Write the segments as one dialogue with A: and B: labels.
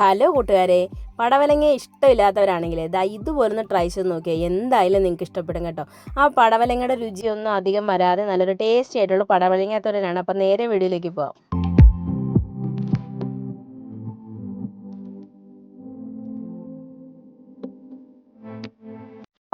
A: Hello കൂട്ടുകാരെ പടവലങ്ങ ഇഷ്ടമില്ലാത്തവരാണെങ്കിൽ ഇതാ ഇതുപോലൊന്ന് ട്രൈ ചെയ്ത് നോക്കിയാൽ എന്തായാലും നിങ്ങൾക്ക് ഇഷ്ടപ്പെടും കേട്ടോ. ആ പടവലങ്ങയുടെ രുചിയൊന്നും അധികം വരാതെ നല്ലൊരു ടേസ്റ്റി ആയിട്ടുള്ള പടവലങ്ങ തോരനാണ്. അപ്പം നേരെ വീഡിയോയിലേക്ക് പോവാം.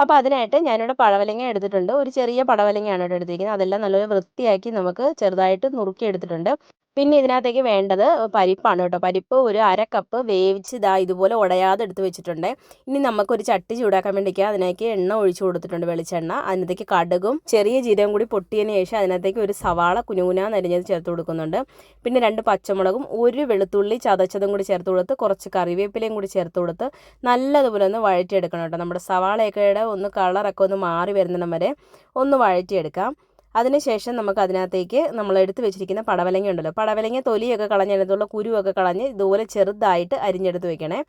A: അപ്പോൾ അതിനായിട്ട് ഞാനിവിടെ പടവലങ്ങ എടുത്തിട്ടുണ്ട്. ഒരു ചെറിയ പടവലങ്ങയാണ് ഇവിടെ എടുത്തിരിക്കുന്നത്. അതെല്ലാം നല്ലൊരു വൃത്തിയാക്കി നമുക്ക് ചെറുതായിട്ട് നുറുക്കി എടുത്തിട്ടുണ്ട്. പിന്നെ ഇതിനകത്തേക്ക് വേണ്ടത് പരിപ്പാണ് കേട്ടോ. പരിപ്പ് ഒരു അര കപ്പ് വേവിച്ച് ഇതാ ഇതുപോലെ ഉടയാതെ എടുത്ത് വെച്ചിട്ടുണ്ട്. ഇനി നമുക്കൊരു ചട്ടി ചൂടാക്കാൻ വേണ്ടിക്ക് അതിനേക്ക് എണ്ണ ഒഴിച്ചു കൊടുത്തിട്ടുണ്ട് വെളിച്ചെണ്ണ. അതിനകത്തേക്ക് കടുകും ചെറിയ ജീരകം കൂടി പൊട്ടിയതിന് ശേഷം അതിനകത്തേക്ക് ഒരു സവാള കുനുകുന നരിഞ്ഞത് ചേർത്ത് കൊടുക്കുന്നുണ്ട്. പിന്നെ രണ്ട് പച്ചമുളകും ഒരു വെളുത്തുള്ളി ചതച്ചതും കൂടി ചേർത്ത് കൊടുത്ത് കുറച്ച് കറിവേപ്പിലയും കൂടി ചേർത്ത് കൊടുത്ത് നല്ലതുപോലെ ഒന്ന് വഴറ്റിയെടുക്കണം കേട്ടോ. നമ്മുടെ സവാളയൊക്കെ ഒന്ന് കളറൊക്കെ ഒന്ന് മാറി വരുന്നിടം വരെ ഒന്ന് വഴറ്റിയെടുക്കാം. അതിനുശേഷം നമുക്ക് അതിനകത്തേക്ക് നമ്മൾ എടുത്ത് വെച്ചിരിക്കുന്ന പടവലങ്ങ ഉണ്ടല്ലോ. പടവലങ്ങ തൊലിയൊക്കെ കളഞ്ഞ് അതിനകത്തുള്ള കുരുവൊക്കെ കളഞ്ഞ് ഇതുപോലെ ചെറുതായിട്ട് അരിഞ്ഞെടുത്ത് വെക്കണേ.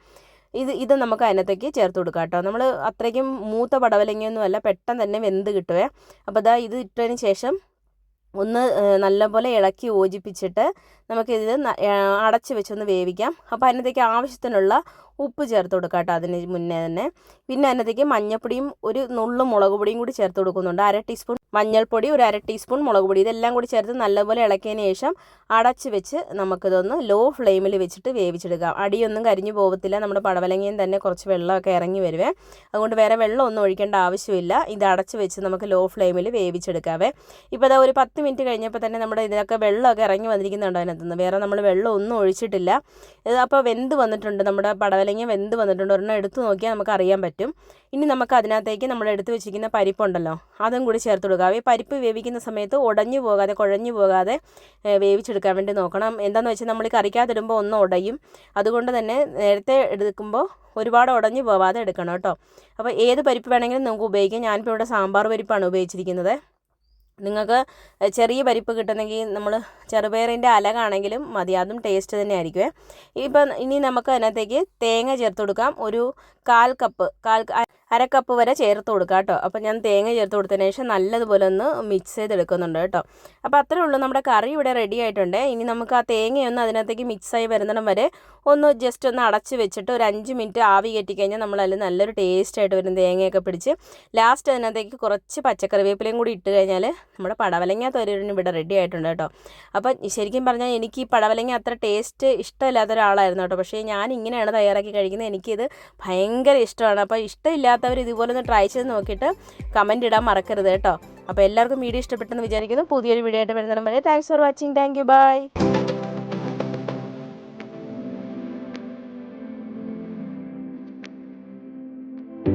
A: ഇത് ഇത് നമുക്ക് അതിനകത്തേക്ക് ചേർത്ത് കൊടുക്കാം കേട്ടോ. നമ്മൾ അത്രയ്ക്കും മൂത്ത പടവലങ്ങയൊന്നും അല്ല പെട്ടെന്ന് തന്നെ വെന്ത് കിട്ടുവേ. അപ്പോൾ ഇതാ ഇത് ഇട്ടതിന് ശേഷം ഒന്ന് നല്ലപോലെ ഇളക്കി യോജിപ്പിച്ചിട്ട് നമുക്കിത് അടച്ച് വെച്ചൊന്ന് വേവിക്കാം. അപ്പോൾ അതിനകത്തേക്ക് ആവശ്യത്തിനുള്ള ഉപ്പ് ചേർത്ത് കൊടുക്കാം കേട്ടോ അതിന് മുന്നേ തന്നെ. പിന്നെ അതിനകത്തേക്ക് മഞ്ഞൾപ്പൊടിയും ഒരു നുള്ളു മുളക് പൊടിയും കൂടി ചേർത്ത് കൊടുക്കുന്നുണ്ട്. അര ടീസ്പൂൺ മഞ്ഞൾപ്പൊടി ഒരു അര ടീസ്പൂൺ മുളക് പൊടി ഇതെല്ലാം കൂടി ചേർത്ത് നല്ലപോലെ ഇളക്കിയതിന് ശേഷം അടച്ച് വെച്ച് നമുക്കിതൊന്ന് ലോ ഫ്ലെയിമിൽ വെച്ചിട്ട് വേവിച്ചെടുക്കാം അടിയൊന്നും കരിഞ്ഞു പോകത്തില്ല നമ്മുടെ പടവലങ്ങയും തന്നെ കുറച്ച് വെള്ളമൊക്കെ ഇറങ്ങി വരുവേ. അതുകൊണ്ട് വേറെ വെള്ളം ഒന്നും ഒഴിക്കേണ്ട ആവശ്യമില്ല. ഇത് അടച്ച് വെച്ച് നമുക്ക് ലോ ഫ്ലെയിമിൽ വേവിച്ചെടുക്കാവേ. ഇപ്പോൾ ഇതാ ഒരു പത്ത് മിനിറ്റ് കഴിഞ്ഞപ്പോൾ തന്നെ നമ്മുടെ ഇതിനൊക്കെ വെള്ളമൊക്കെ ഇറങ്ങി വന്നിരിക്കുന്നുണ്ടോ അതിനകത്തുനിന്ന്? വേറെ നമ്മൾ വെള്ളം ഒന്നും ഒഴിച്ചിട്ടില്ല. ഇത് അപ്പോൾ വെന്ത് വന്നിട്ടുണ്ട്. നമ്മുടെ പടവലങ്ങ വെന്ത് വന്നിട്ടുണ്ട്. ഒരെണ്ണം എടുത്ത് നോക്കിയാൽ നമുക്ക് അറിയാൻ പറ്റും. ഇനി നമുക്ക് അതിനകത്തേക്ക് നമ്മൾ എടുത്തു വെച്ചിരിക്കുന്ന പരിപ്പുണ്ടല്ലോ അതും കൂടി ചേർത്ത് കൊടുക്കുക. ഈ പരിപ്പ് വേവിക്കുന്ന സമയത്ത് ഉടഞ്ഞു പോകാതെ കുഴഞ്ഞു പോകാതെ വേവിച്ചെടുക്കാൻ വേണ്ടി നോക്കണം. എന്താണെന്ന് വെച്ചാൽ നമ്മൾ കറിക്കാതിടുമ്പോൾ ഒന്ന് ഉടയും. അതുകൊണ്ട് തന്നെ നേരത്തെ എടുക്കുമ്പോൾ ഒരുപാട് ഉടഞ്ഞു പോവാതെ എടുക്കണം കേട്ടോ. അപ്പോൾ ഏത് പരിപ്പ് വേണമെങ്കിലും നമുക്ക് ഉപയോഗിക്കാം. ഞാനിപ്പോൾ ഇവിടെ സാമ്പാർ പരിപ്പാണ് ഉപയോഗിച്ചിരിക്കുന്നത്. നിങ്ങൾക്ക് ചെറിയ പരിപ്പ് കിട്ടുന്നെങ്കിൽ നമ്മൾ ചെറുപയറിന്റെ അലകാണെങ്കിലും മതി. അതും ടേസ്റ്റ് തന്നെ ആയിരിക്കുമേ ഇപ്പം ഇനി നമുക്ക് അതിനകത്തേക്ക് തേങ്ങ ചേർത്ത് കൊടുക്കാം. ഒരു കാൽ കപ്പ് കാൽ അര കപ്പ് വരെ ചേർത്ത് കൊടുക്കാം കേട്ടോ. അപ്പോൾ ഞാൻ തേങ്ങ ചേർത്ത് കൊടുത്തതിന് ശേഷം നല്ലതുപോലെ ഒന്ന് മിക്സ് ചെയ്തെടുക്കുന്നുണ്ട് കേട്ടോ. അപ്പോൾ അത്രേ ഉള്ളൂ. നമ്മുടെ കറി ഇവിടെ റെഡി ആയിട്ടുണ്ട്. ഇനി നമുക്ക് ആ തേങ്ങയൊന്ന് അതിനകത്തേക്ക് മിക്സായി വരുന്നിടം വരെ ഒന്ന് ജസ്റ്റ് ഒന്ന് അടച്ച് വെച്ചിട്ട് ഒരു അഞ്ച് മിനിറ്റ് ആവി കയറ്റി കഴിഞ്ഞാൽ നമ്മൾ നമ്മളതിൽ നല്ലൊരു ടേസ്റ്റ് ആയിട്ട് വരും തേങ്ങയൊക്കെ പിടിച്ച് ലാസ്റ്റ് അതിനകത്തേക്ക് കുറച്ച് പച്ചക്കറിവേപ്പിലയും കൂടി ഇട്ട് കഴിഞ്ഞാൽ നമ്മുടെ പടവലങ്ങ തോരനും ഇവിടെ റെഡി ആയിട്ടുണ്ട് കേട്ടോ. അപ്പോൾ ശരിക്കും പറഞ്ഞാൽ എനിക്ക് ഈ പടവലങ്ങ അത്ര ടേസ്റ്റ് ഇഷ്ടമില്ലാത്ത ഒരാളായിരുന്നു കേട്ടോ. പക്ഷേ ഞാൻ ഇങ്ങനെയാണ് തയ്യാറാക്കി കഴിക്കുന്നത്. എനിക്കിത് ഭയങ്കര ഇഷ്ടമാണ്. അപ്പോൾ ഇഷ്ടമില്ലാത്തവർ ഇതുപോലെ ഒന്ന് ട്രൈ ചെയ്ത് നോക്കിയിട്ട് കമന്റ് ഇടാൻ മറക്കരുത് കേട്ടോ. അപ്പോൾ എല്ലാവർക്കും വീഡിയോ ഇഷ്ടപ്പെട്ടെന്ന് വിചാരിക്കുന്നു. പുതിയൊരു വീഡിയോ ആയിട്ട് വരുന്നതിന് വരെ thanks for watching thank you bye